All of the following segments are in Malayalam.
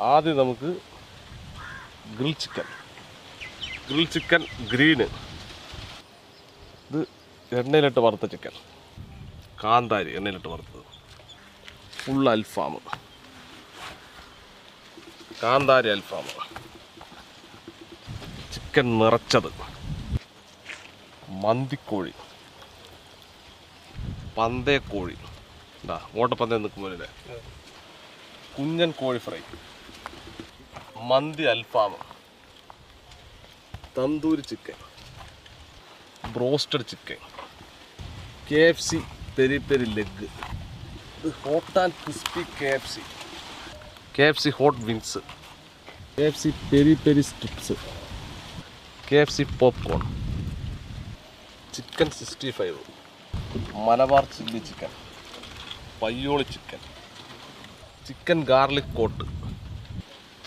ആദ്യം നമുക്ക് grill chicken. Grill chicken green. ഇത് എണ്ണയിലിട്ട് വറുത്ത ചിക്കൻ. കാന്താരി എണ്ണയിലിട്ട് വറുത്തത്. ഫുൾ അൽഫാം. കാന്താരി അൽഫാം. ചിക്കൻ നിറച്ചത്. മന്തിക്കോഴി. പന്തേക്കോഴി എന്താ ഓട്ടപ്പന്തയം നിൽക്കുമ്പോഴല്ലേ? കുഞ്ഞൻ കോഴി ഫ്രൈ. മന്തി അൽഫാം tandoori chicken. Broasted chicken. K F C peri peri leg. ഇത് hot and crispy K F C. K F C hot wings. K F C peri peri strips K F C popcorn. Chicken sixty five. Malabar chilli chicken. Payyoli chicken. Chicken garlic coat.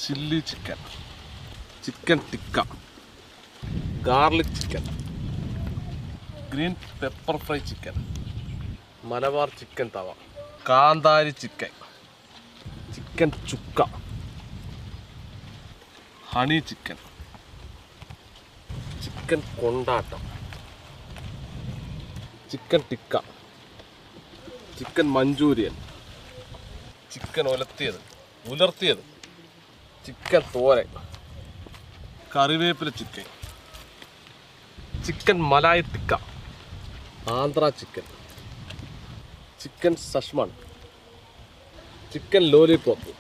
Chilli chicken. Chicken tikka. Garlic chicken. Green pepper fry chicken. Malabar chicken tawa. കാന്താരി chicken. Chicken chukka. Honey chicken. Chicken കൊണ്ടാട്ടം. Chicken tikka. Chicken Manchurian. Chicken ഉലർത്തിയത് ഉലർത്തിയത്. ചിക്കൻ തോരൻ. കറിവേപ്പില chicken. Chicken malai tikka. Andhra chicken. Chicken സഷ്മൺ. Chicken lollipop.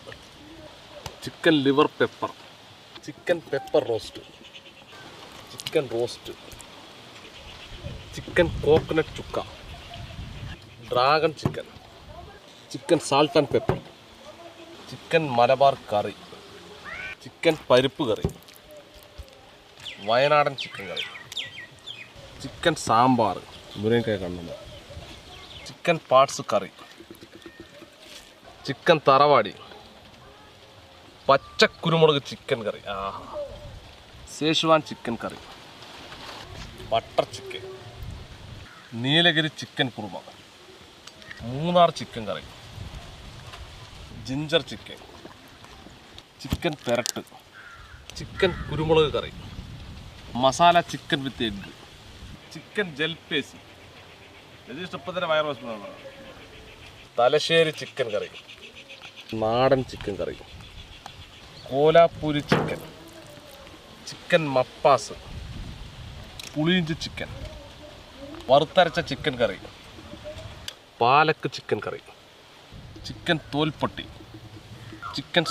Chicken liver pepper. Chicken pepper roast. Chicken roast. Chicken coconut chukka. Dragon chicken. Chicken salt and pepper. Chicken Malabar curry. Chicken പരിപ്പ് കറി. വയനാടൻ ചിക്കൻ കറി. ചിക്കൻ സാമ്പാർ. മുരിങ്ങക്കായ കണ്ണുണ്ട് ചിക്കൻ പാർട്സ് കറി. ചിക്കൻ തറവാടി. പച്ച കുരുമുളക് ചിക്കൻ കറി. ആഹാ Szechuan chicken curry. Butter chicken. Nilgiri chicken korma. Munnar chicken curry. Ginger chicken. Chicken പെരട്ട്. Chicken കുരുമുളക് curry. Masala chicken with egg. Chicken jalfrezi. ഇപ്പം തന്നെ വയർ തലശ്ശേരി ചിക്കൻ കറി. നാടൻ chicken curry. Kolhapuri chicken. Chicken മപ്പാസ്. പുളിയിഞ്ചി ചിക്കൻ. വറുത്തരച്ച chicken curry. Palak chicken curry. Chicken Tholpetty. Chicken